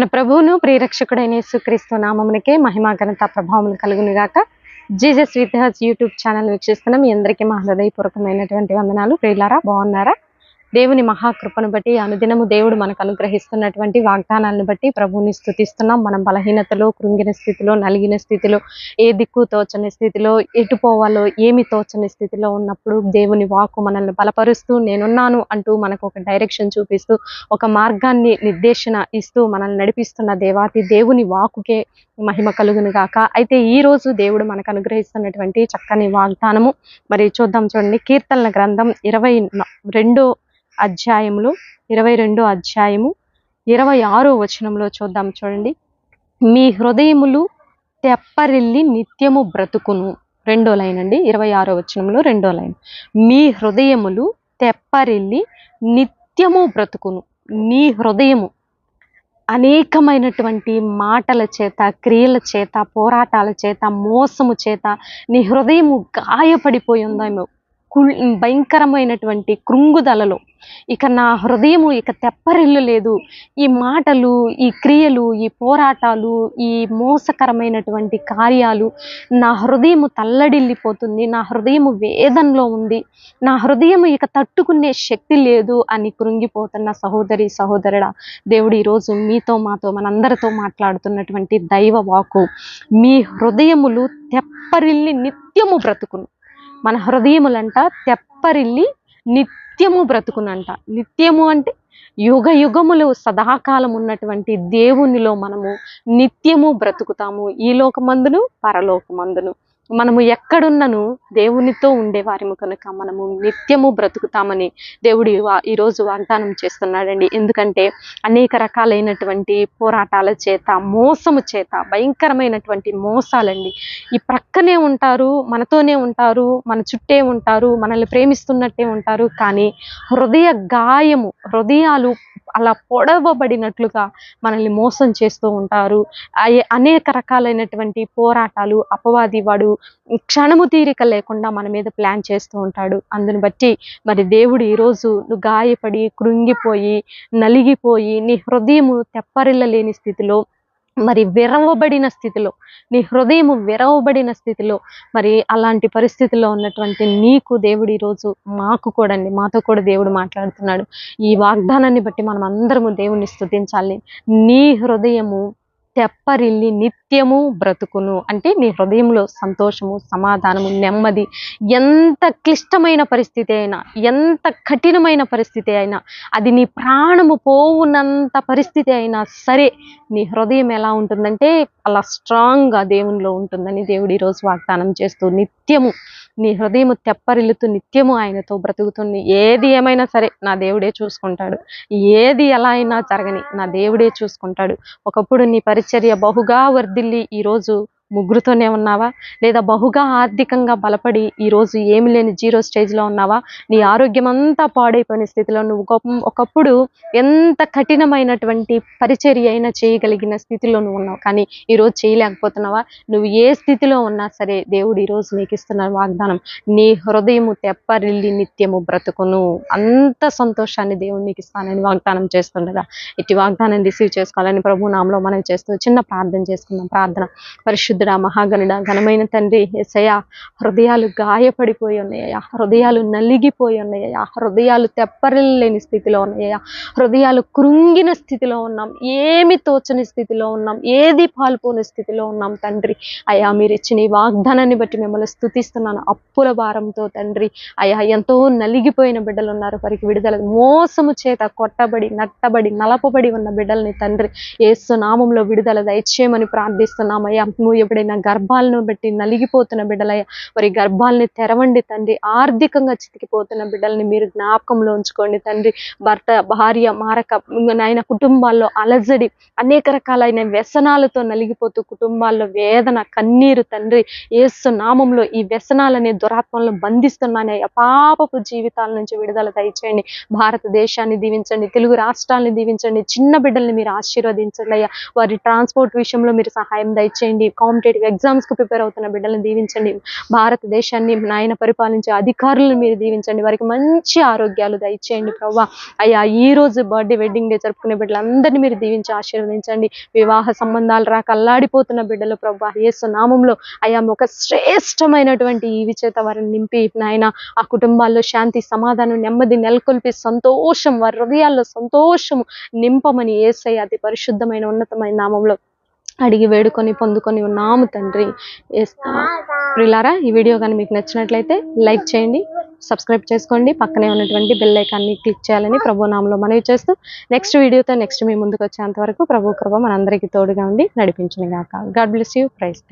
మన ప్రభువును ప్రియరక్షకుడైన యేసుక్రీస్తు నామమునికే మహిమా ఘనత ప్రభావం కలుగును Jesus with his YouTube channel వీక్షిస్తున్నాం. మీ అందరికీ మా హృదయపూర్వకమైనటువంటి వందనాలు. ప్రియులారా బాగున్నారా? దేవుని మహాకృపను బట్టి అనుదినము దేవుడు మనకు అనుగ్రహిస్తున్నటువంటి వాగ్దానాలను బట్టి ప్రభువుని స్థుతిస్తున్నాం. మనం బలహీనతలో కృంగిన స్థితిలో నలిగిన స్థితిలో ఏ దిక్కు తోచని స్థితిలో ఎటు పోవాలో ఏమి తోచని స్థితిలో ఉన్నప్పుడు దేవుని వాక్కు మనల్ని బలపరుస్తూ నేనున్నాను అంటూ మనకు ఒక డైరెక్షన్ చూపిస్తూ ఒక మార్గాన్ని నిర్దేశన ఇస్తూ మనల్ని నడిపిస్తున్న దేవాతి దేవుని వాకుకే మహిమ కలుగును గాక. అయితే ఈ రోజు దేవుడు మనకు అనుగ్రహిస్తున్నటువంటి చక్కని వాగ్దానము. మరి చూద్దాం చూడండి. కీర్తనల గ్రంథం ఇరవై రెండో అధ్యాయంలో ఇరవై రెండో అధ్యాయము ఇరవై ఆరో వచనంలో చూద్దాం చూడండి. మీ హృదయములు తెప్పరిల్లి నిత్యము బ్రతుకును. రెండో లైన్ అండి ఇరవై ఆరో వచనంలో రెండో లైన్. మీ హృదయములు తెప్పరిల్లి నిత్యము బ్రతుకును. నీ హృదయము అనేకమైనటువంటి మాటల చేత క్రియల చేత పోరాటాల చేత మోసము చేత నీ హృదయము గాయపడిపోయి ఉందేమో భయంకరమైనటువంటి కృంగుదలలో. ఇక నా హృదయము ఇక తెప్పరిల్లు లేదు ఈ మాటలు ఈ క్రియలు ఈ పోరాటాలు ఈ మోసకరమైనటువంటి కార్యాలు నా హృదయము తల్లడిల్లిపోతుంది. నా హృదయము వేదనలో ఉంది. నా హృదయము ఇక తట్టుకునే శక్తి లేదు అని కృంగిపోతున్న సహోదరి సహోదరుడా దేవుడు ఈరోజు మీతో మాతో మనందరితో మాట్లాడుతున్నటువంటి దైవ వాకు మీ హృదయములు తెప్పరిల్లి నిత్యము బ్రతుకును. మన హృదయములంట తెప్పరిల్లి నిత్యము బ్రతుకునంట. నిత్యము అంటే యుగ యుగములు సదాకాలం ఉన్నటువంటి దేవునిలో మనము నిత్యము బ్రతుకుతాము. ఈ లోకమందును పరలోకమందును. మనము ఎక్కడున్నను దేవునితో ఉండే వారిము కనుక మనము నిత్యము బ్రతుకుతామని దేవుడు ఈ ఈరోజు వాగ్దానం చేస్తున్నాడండి. ఎందుకంటే అనేక రకాలైనటువంటి పోరాటాల చేత మోసము చేత భయంకరమైనటువంటి మోసాలండి. ఈ ప్రక్కనే ఉంటారు మనతోనే ఉంటారు మన చుట్టే ఉంటారు మనల్ని ప్రేమిస్తున్నట్టే ఉంటారు కానీ హృదయ గాయము హృదయాలు అలా పొడవబడినట్లుగా మనల్ని మోసం చేస్తూ ఉంటారు. అనేక రకాలైనటువంటి పోరాటాలు అపవాది వాడు క్షణము తీరిక లేకుండా మన మీద ప్లాన్ చేస్తూ ఉంటాడు. అందుని బట్టి మరి దేవుడు ఈరోజు నువ్వు గాయపడి కృంగిపోయి నలిగిపోయి నీ హృదయము తెప్పరిల్లలేని స్థితిలో మరి విరవబడిన స్థితిలో నీ హృదయము విరవబడిన స్థితిలో మరి అలాంటి పరిస్థితిలో ఉన్నటువంటి నీకు దేవుడు ఈరోజు మాకు కూడా అండి మాతో కూడా దేవుడు మాట్లాడుతున్నాడు. ఈ వాగ్దానాన్ని బట్టి మనం అందరము దేవుణ్ణి స్థుతించాలి నీ హృదయము తెప్పరిల్లి నిత్యము బ్రతుకును. అంటే నీ హృదయంలో సంతోషము సమాధానము నెమ్మది ఎంత క్లిష్టమైన పరిస్థితి అయినా ఎంత కఠినమైన పరిస్థితి అయినా అది నీ ప్రాణము పోవునంత పరిస్థితి అయినా సరే నీ హృదయం ఎలా ఉంటుందంటే అలా స్ట్రాంగ్గా దేవునిలో ఉంటుందని దేవుడు ఈరోజు వాగ్దానం చేస్తూ నిత్యము నీ హృదయము తెప్పరిల్లుతూ నిత్యము ఆయనతో బ్రతుకుతుంది ఏది ఏమైనా సరే నా దేవుడే చూసుకుంటాడు. ఏది ఎలా అయినా జరగని నా దేవుడే చూసుకుంటాడు. ఒకప్పుడు నీ పరిచర్య బహుగా వర్ధిల్లి ఈరోజు ముగ్గురుతోనే ఉన్నావా? లేదా బహుగా ఆర్థికంగా బలపడి ఈరోజు ఏమి లేని జీరో స్టేజ్లో ఉన్నావా? నీ ఆరోగ్యం అంతా పాడైపోయిన స్థితిలో నువ్వు గొప్ప ఒకప్పుడు ఎంత కఠినమైనటువంటి పరిచర్య అయినా చేయగలిగిన స్థితిలో నువ్వు ఉన్నావు. కానీ ఈరోజు చేయలేకపోతున్నావా? నువ్వు ఏ స్థితిలో ఉన్నా సరే దేవుడు ఈరోజు నీకు ఇస్తున్న వాగ్దానం నీ హృదయము తెప్పరిల్లి నిత్యము బ్రతుకును. అంత సంతోషాన్ని దేవుడు నీకు ఇస్తానని వాగ్దానం చేస్తుండగా ఇటు వాగ్దానం రిసీవ్ చేసుకోవాలని ప్రభు నామలో మనం చేస్తూ చిన్న ప్రార్థన చేసుకుందాం. ప్రార్థన. పరిశుద్ధుడా మహాగణుడ ఘనమైన తండ్రి ఎసయా హృదయాలు గాయపడిపోయి ఉన్నాయ్యా. హృదయాలు నలిగిపోయి ఉన్నాయ్యా. హృదయాలు తెప్పరిల్లేని స్థితిలో ఉన్నాయ్యా. హృదయాలు కృంగిన స్థితిలో ఉన్నాం. ఏమి తోచని స్థితిలో ఉన్నాం. ఏది పాల్పోని స్థితిలో ఉన్నాం తండ్రి. అయ్యా మీరు ఇచ్చిన ఈ వాగ్దానాన్ని బట్టి మిమ్మల్ని స్థుతిస్తున్నాను అప్పుల భారంతో తండ్రి. అయ్యా ఎంతో నలిగిపోయిన బిడ్డలు ఉన్నారు. వారికి విడుదల మోసము చేత కొట్టబడి నట్టబడి నలపబడి ఉన్న బిడ్డల్ని తండ్రి ఏసు నామంలో విడుదల దయచేయమని ప్రార్థిస్తున్నామయ్యా నువ్వు ఎప్పుడైనా గర్భాలను బట్టి నలిగిపోతున్న బిడ్డలయ్యా వారి గర్భాలని తెరవండి తండ్రి. ఆర్థికంగా చితికిపోతున్న బిడ్డల్ని మీరు జ్ఞాపకంలో ఉంచుకోండి తండ్రి. భర్త భార్య మారక నాయన కుటుంబాల్లో అలజడి అనేక రకాలైన వ్యసనాలతో నలిగిపోతూ కుటుంబాల్లో వేదన కన్నీరు తండ్రి. ఏసు నామంలో ఈ వ్యసనాలనే దురాత్మలను బంధిస్తున్నానే పాపపు జీవితాల నుంచి విడుదల దయచేయండి. భారతదేశాన్ని దీవించండి తెలుగు రాష్ట్రాలను దీవించండి. చిన్న బిడ్డల్ని మీరు ఆశీర్వదించండి అయ్యా. వారి ట్రాన్స్పోర్ట్ విషయంలో మీరు సహాయం దయచేయండి. కామ్ కాంపిటేటివ్ ఎగ్జామ్స్కి ప్రిపేర్ అవుతున్న బిడ్డలను దీవించండి. భారతదేశాన్ని నాయన పరిపాలించే అధికారులను మీరు దీవించండి. వారికి మంచి ఆరోగ్యాలు దయచేయండి ప్రవ్వా. అయ్యా ఈ రోజు బర్త్డే వెడ్డింగ్ డే జరుపుకునే బిడ్డలందరినీ మీరు దీవించి ఆశీర్వదించండి. వివాహ సంబంధాలు రాక అల్లాడిపోతున్న బిడ్డలు ప్రభా యేసు నామంలో అయ్యా ఒక శ్రేష్టమైనటువంటి ఈ విచేత వారిని నింపి నాయన ఆ కుటుంబాల్లో శాంతి సమాధానం నెమ్మది నెలకొల్పి సంతోషం వారి హృదయాల్లో సంతోషము నింపమని ఏసై అతి పరిశుద్ధమైన ఉన్నతమైన నామంలో అడిగి వేడుకొని పొందుకొని ఉన్నాము తండ్రి. ప్రిలారా ఈ వీడియో కానీ మీకు నచ్చినట్లయితే లైక్ చేయండి సబ్స్క్రైబ్ చేసుకోండి పక్కనే ఉన్నటువంటి బెల్ ఐకాన్ని క్లిక్ చేయాలని ప్రభు నామంలో మనవి చేస్తూ నెక్స్ట్ వీడియోతో నెక్స్ట్ మీ ముందుకు వచ్చేంత వరకు ప్రభు కృప మనందరికీ తోడుగా ఉండి నడిపించిన గాక గాడ్ బ్లెస్ యూ ప్రైజ్